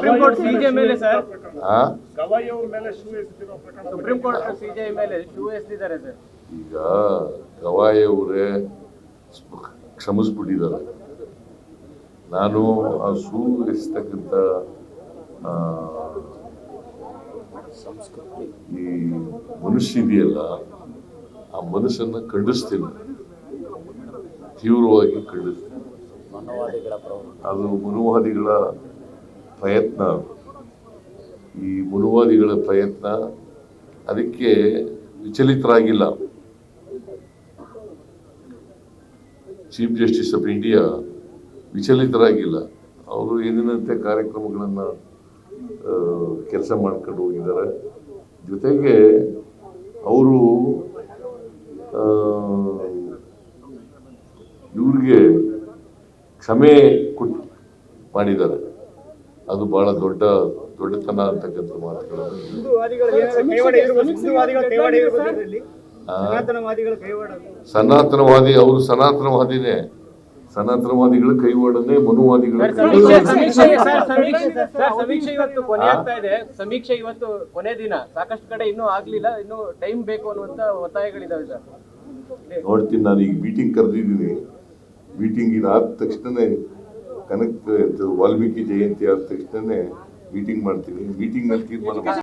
Supreme court CJ ಮೇಲೆ sir. Gavai ಅವ್ರ ಮೇಲೆ ಶೂ ಎಸ್ತಿರೋ ಪ್ರಕರಣ ಸುಪ್ರೀಂ ಕೋರ್ಟ್ ಸಿಜೆ ಮೇಲೆ ಶೂ ಎಸ್ತಿದ್ದಾರೆ ಸರ್. ಈಗ ಗವಾಯಿ ಅವರೇ ಕ್ಷಮಿಸ್ಬಿಟ್ಟಿದ್ದಾರೆ. ನಾನು ಆ ಸೂ ಎಸ್ತಕ್ಕಂಥ ಈ ಮನುಷ್ಯ ಇದೆಯಲ್ಲ ಆ ಮನುಷ್ಯನ ಖಂಡಿಸ್ತೀನಿ. ತೀವ್ರವಾಗಿ ಖಂಡಿಸ್ತೀನಿ. ಅದು ಮನುವಾದಿಗಳ ಪ್ರಯತ್ನ. ಈ ಮುಳುವಾದಿಗಳ ಪ್ರಯತ್ನ ಅದಕ್ಕೆ ವಿಚಲಿತರಾಗಿಲ್ಲ. ಚೀಫ್ ಜಸ್ಟಿಸ್ ಆಫ್ ಇಂಡಿಯಾ ವಿಚಲಿತರಾಗಿಲ್ಲ. ಅವರು ಏನಿನಂತೆ ಕಾರ್ಯಕ್ರಮಗಳನ್ನು ಕೆಲಸ ಮಾಡ್ಕೊಂಡು ಹೋಗಿದ್ದಾರೆ. ಜೊತೆಗೆ ಅವರು ಇವ್ರಿಗೆ ಕ್ಷಮೆ ಕೊಟ್ಟು ಮಾಡಿದ್ದಾರೆ. ಅದು ಬಹಳ ದೊಡ್ಡ ದೊಡ್ಡತನ ಅಂತಕ್ಕಂಥ ಮಾತುಗಳು. ಸನಾತನವಾದಿ ಅವರು ಸನಾತನವಾದಿನೇ. ಸನಾತನವಾದಿಗಳ ಕೈವಾಡನೆ ಮನುವಾದಿಗಳ ಸಮೀಕ್ಷೆ ಸಮೀಕ್ಷೆ ಸರ್ ಸಮೀಕ್ಷೆ ಸರ್ ಸಮೀಕ್ಷೆ ಇವತ್ತು ಕೊನೆ ಆಗ್ತಾ ಇದೆ. ಸಮೀಕ್ಷೆ ಇವತ್ತು ಕೊನೆ ದಿನ. ಸಾಕಷ್ಟು ಕಡೆ ಇನ್ನೂ ಆಗ್ಲಿಲ್ಲ. ಇನ್ನು ಟೈಮ್ ಬೇಕು ಅನ್ನುವಂತ ಒತ್ತಾಯಗಳಿದಾವೆ ಸರ್. ನೋಡ್ತೀನಿ ನಾನು ಈಗ ಮೀಟಿಂಗ್ ಕರೆದಿದ್ದೀನಿ. ಮೀಟಿಂಗ್ ಇದಾದ ತಕ್ಷಣನೇ ಕನಕ್ ವಾಲ್ಮೀಕಿ ಜಯಂತಿ ಆದ ತಕ್ಷಣನೇ ಮೀಟಿಂಗ್ ಮಾಡ್ತೀನಿ ಮೀಟಿಂಗ್ನಲ್ಲಿ ತೀರ್ಮಾನ.